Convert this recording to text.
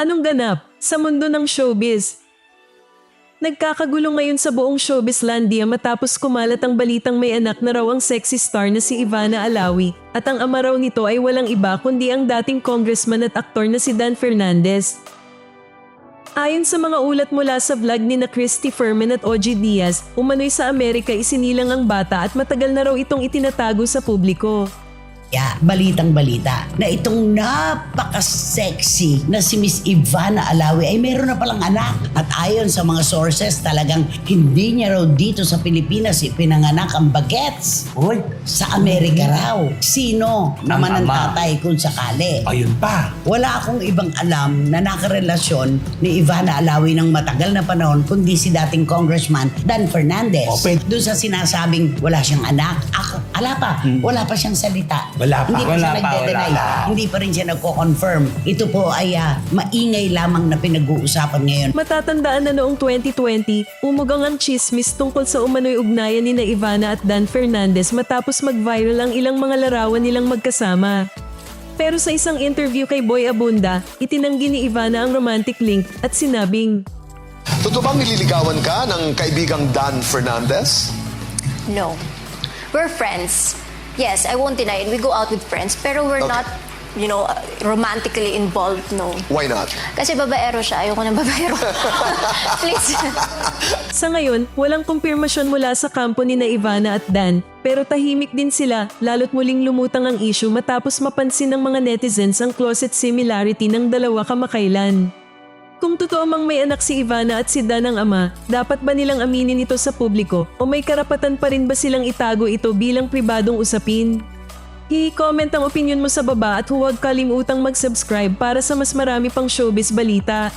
Anong ganap sa mundo ng showbiz? Nagkakagulo ngayon sa buong showbizlandia matapos kumalat ang balitang may anak na raw ang sexy star na si Ivana Alawi at ang ama raw nito ay walang iba kundi ang dating congressman at aktor na si Dan Fernandez. Ayon sa mga ulat mula sa vlog ni na Christy Furman at OG Diaz, umano'y sa Amerika isinilang ang bata at matagal na raw itong itinatago sa publiko. Yeah, balitang balita na itong napaka-sexy na si Miss Ivana Alawi ay meron na palang anak. At ayon sa mga sources, talagang hindi niya raw dito sa Pilipinas ipinanganak ang bagets. Uy, Sa Amerika raw. Sino naman ang ama. tatay kung sakali? ayun pa. Wala akong ibang alam na nakarelasyon ni Ivana Alawi ng matagal na panahon kundi si dating congressman Dan Fernandez. O, pwede- Doon sa sinasabing wala siyang anak, ako, ala pa, wala pa siyang salita. Wala pa, Hindi pa wala siya pa, nagde-deny. wala pa. Hindi pa rin siya nagko-confirm. Ito po ay ah, maingay lamang na pinag-uusapan ngayon. Matatandaan na noong 2020, umugang ang chismis tungkol sa umano'y ugnayan ni na Ivana at Dan Fernandez matapos mag-viral ang ilang mga larawan nilang magkasama. Pero sa isang interview kay Boy Abunda, itinanggi ni Ivana ang romantic link at sinabing, Totoo bang nililigawan ka ng kaibigang Dan Fernandez? No. We're friends. Yes, I won't deny it. We go out with friends, pero we're Okay. not, you know, romantically involved, no. Why not? Kasi babaero siya. Ayoko ng babaero. Please. Sa ngayon, walang kumpirmasyon mula sa kampo ni na Ivana at Dan, pero tahimik din sila lalo't muling lumutang ang issue matapos mapansin ng mga netizens ang closet similarity ng dalawa kamakailan. Kung totoo mang may anak si Ivana at si Dan ang ama, dapat ba nilang aminin ito sa publiko o may karapatan pa rin ba silang itago ito bilang pribadong usapin? I-comment ang opinion mo sa baba at huwag kalimutang mag-subscribe para sa mas marami pang showbiz balita.